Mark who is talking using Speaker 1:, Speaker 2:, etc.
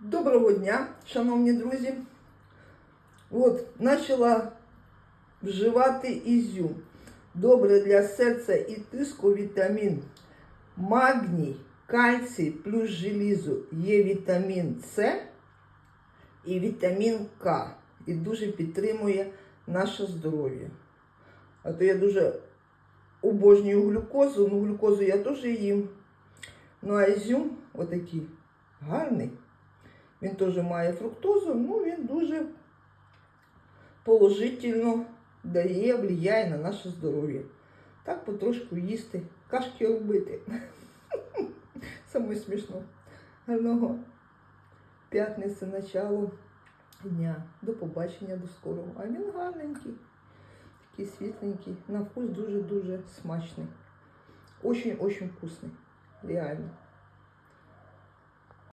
Speaker 1: Доброго дня, шановні друзі. От, почала вживати ізюм. Добре для серця і тиску вітамін. Магній, кальцій плюс желізо. Є вітамін С і вітамін К. І дуже підтримує наше здоров'я. А то я дуже обожнюю глюкозу, ну глюкозу я теж їм. Ну а ізюм отакий гарний. Він теж має фруктозу, ну він дуже положительно дає, влияє на наше здоров'я. Так потрошку їсти, кашки робити. Саме смішно. Гарного п'ятниці, начало дня. До побачення, до скорого. А він гарненький, такий світленький. На вкус дуже-дуже смачний. Очень-очень вкусний. Реально.